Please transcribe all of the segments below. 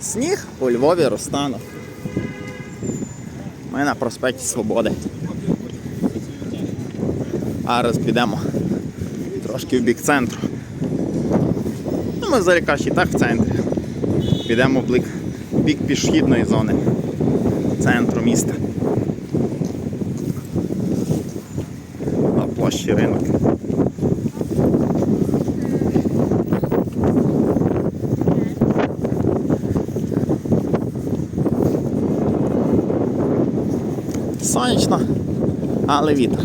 Сніг у Львові розтанув. Ми на проспекті Свободи. А підемо трошки в бік центру. Ну, ми взагалі кажучи, і так в центрі. Підемо в бік, в бік пішохідної зони центру міста. На площі ринок. Сонячно, але вітер.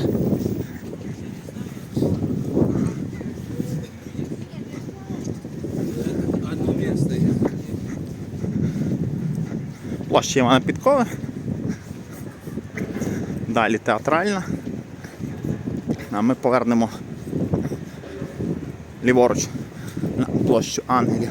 Площа Івана Підкови. Далі театральна. А ми повернемо ліворуч на площу Ангелів.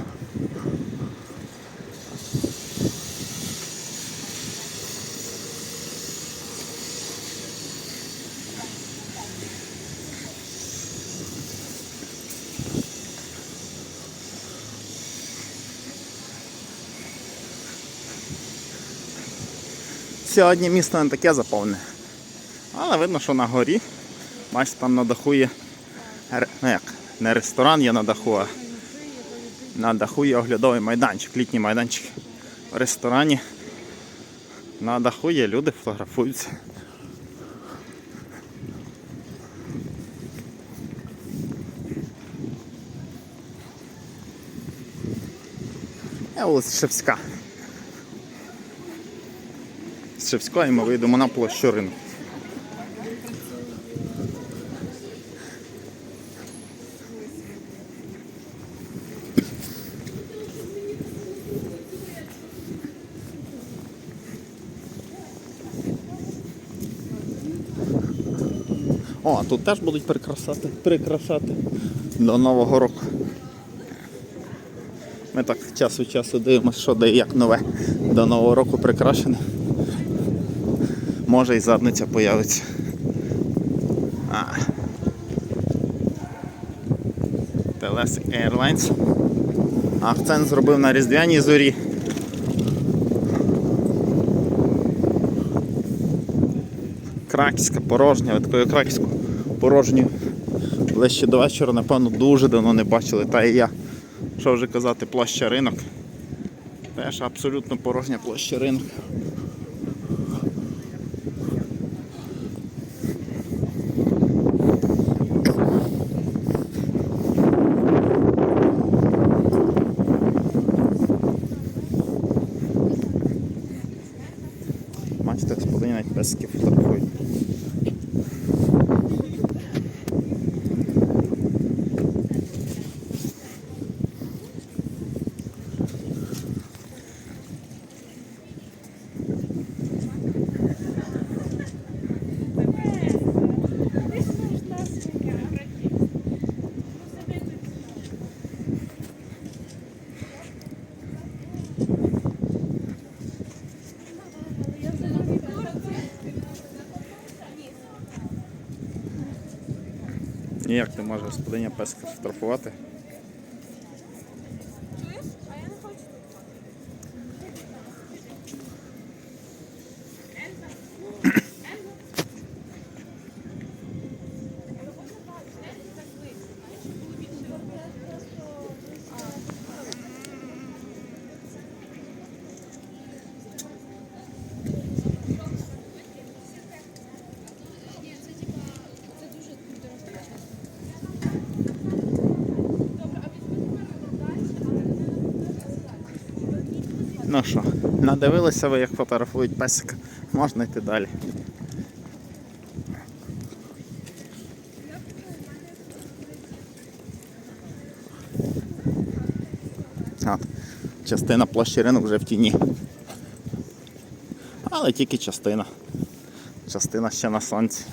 Сьогодні місто не таке заповнене. Але видно, що на горі. Бачите, там на даху є. Ну як, не ресторан є на даху, а на даху є оглядовий майданчик, літній майданчик. В ресторані на даху є люди, фотографуються. Е, вулиця Шевська. З Шевської ми вийдемо на площу ринку. О, а тут теж будуть прикрашати, прикрашати до Нового року. Ми так час від часу дивимося, що де як нове до Нового року прикрашене. Може і задниця появиться. Телесик Airlines. Акцент зробив на різдвяній зорі. Краківська порожня, ви такою краківську порожню. Ближче до вечора, напевно, дуже давно не бачили. Та і я. Що вже казати, площа ринок. Теж абсолютно порожня площа ринок. Бачите, господині навіть песики фотографують. Ніяк не може господиня песика фотографувати. Ну що, надивилися ви, як фотографують песика, можна йти далі. От, частина площі ринок вже в тіні. Але тільки частина. Частина ще на сонці.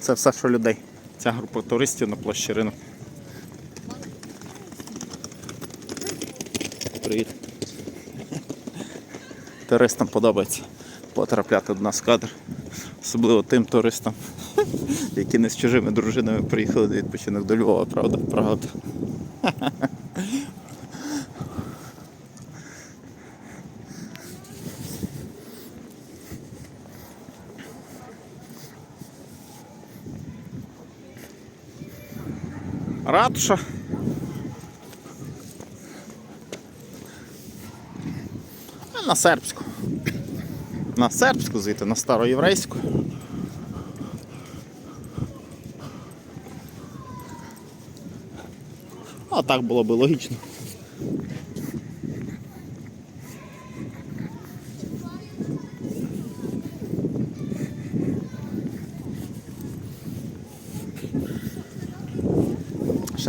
Це все, що людей. Ця група туристів на площі ринок. Привіт. Туристам подобається потрапляти до нас в кадр. Особливо тим туристам, які не з чужими дружинами приїхали на відпочинок до Львова, правда? Правда. Ратуша. А на сербську. На сербську звідти, на староєврейську. А так було би логічно.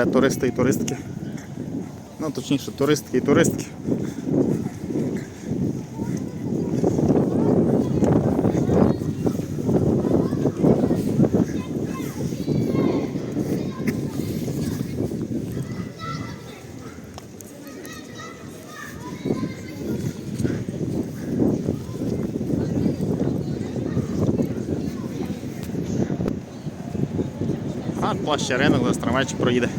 Ще туристи і туристки. Ну, точніше, туристки і туристки. А площа ринок, зараз трамвайчик проїде.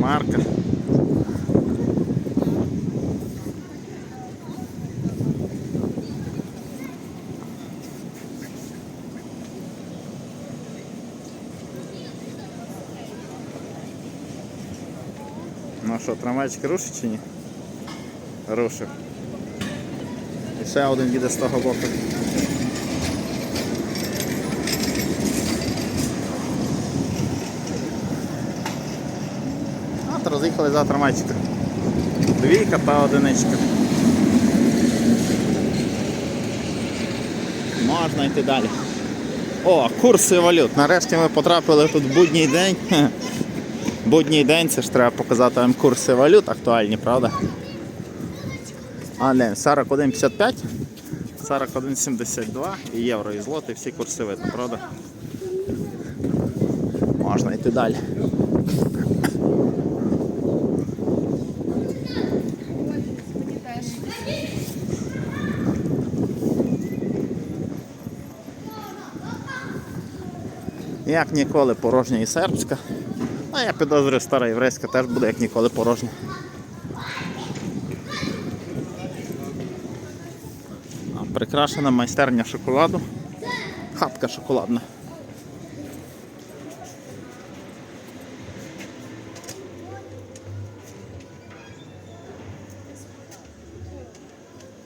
Марка. Ну що, трамвайчик рушить чи ні? Рушив. І ще один їде з того боку. Роз'їхали за трамвайчика. Двійка та одиничка. Можна йти далі. О, курси валют. Нарешті ми потрапили тут в будній день. Будній день, це ж треба показати вам курси валют актуальні, правда? А, не, 41,55, 41,72 і євро і злоти, всі курси видно, правда? Можна йти далі. Як ніколи порожня і сербська. А я підозрюю, стара єврейська теж буде як ніколи порожня. Прикрашена майстерня шоколаду. Хатка шоколадна.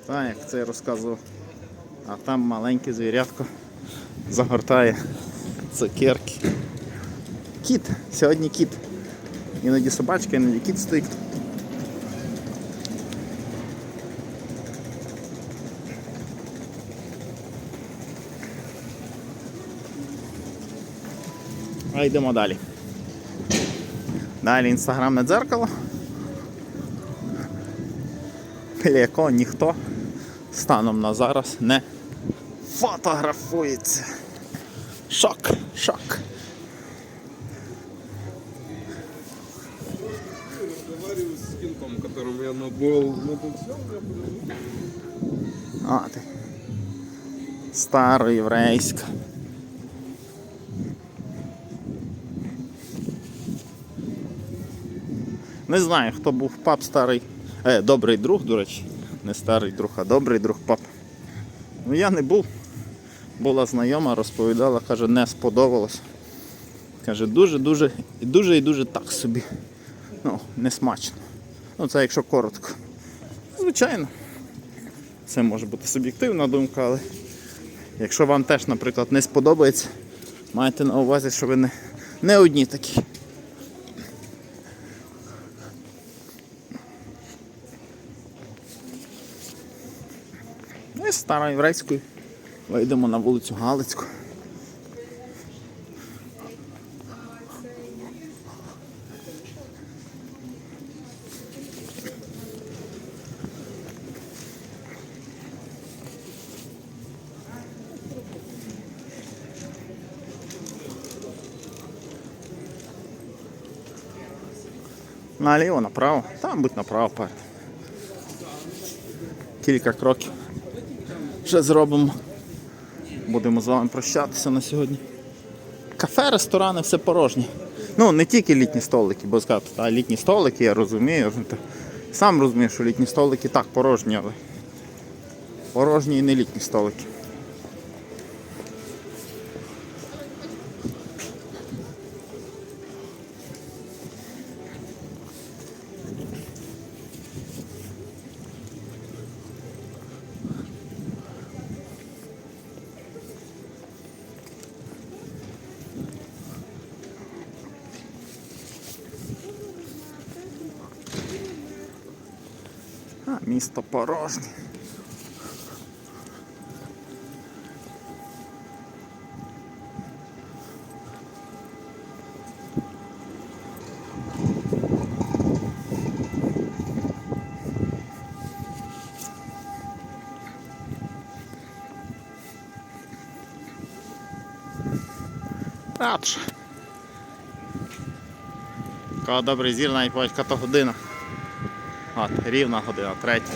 Так, як це я розказував. А там маленьке звірятко загортає цукерки. Кіт, сьогодні кіт. Іноді собачка, іноді кіт стоїть. А йдемо далі. Далі інстаграмне дзеркало. Біля якого ніхто станом на зараз не фотографується. Шок, шок. с кентом, которым я набыл на. Староєврейська. Не знаю, хто був пап старий. Е, добрий друг, до речі. Не старий друг, а добрий друг пап. Ну я не був. Була знайома, розповідала, каже, не сподобалось. Каже, дуже-дуже і дуже і дуже так собі. Ну, не смачно. Ну, це якщо коротко. Звичайно. Це може бути суб'єктивна думка, але якщо вам теж, наприклад, не сподобається, майте на увазі, що ви не, не одні такі. Ну і вийдемо на вулицю Галицьку. Наліво, направо. Там будь направо перед. Кілька кроків. ще зробимо. Будемо з вами прощатися на сьогодні. Кафе, ресторани, все порожні. Ну, не тільки літні столики, бо сказати, а літні столики, я розумію. Сам розумію, що літні столики так порожні, але порожні і не літні столики. Місто порожнє. Радше. Кого добрий зір, навіть батька то година. От, рівна година, третя.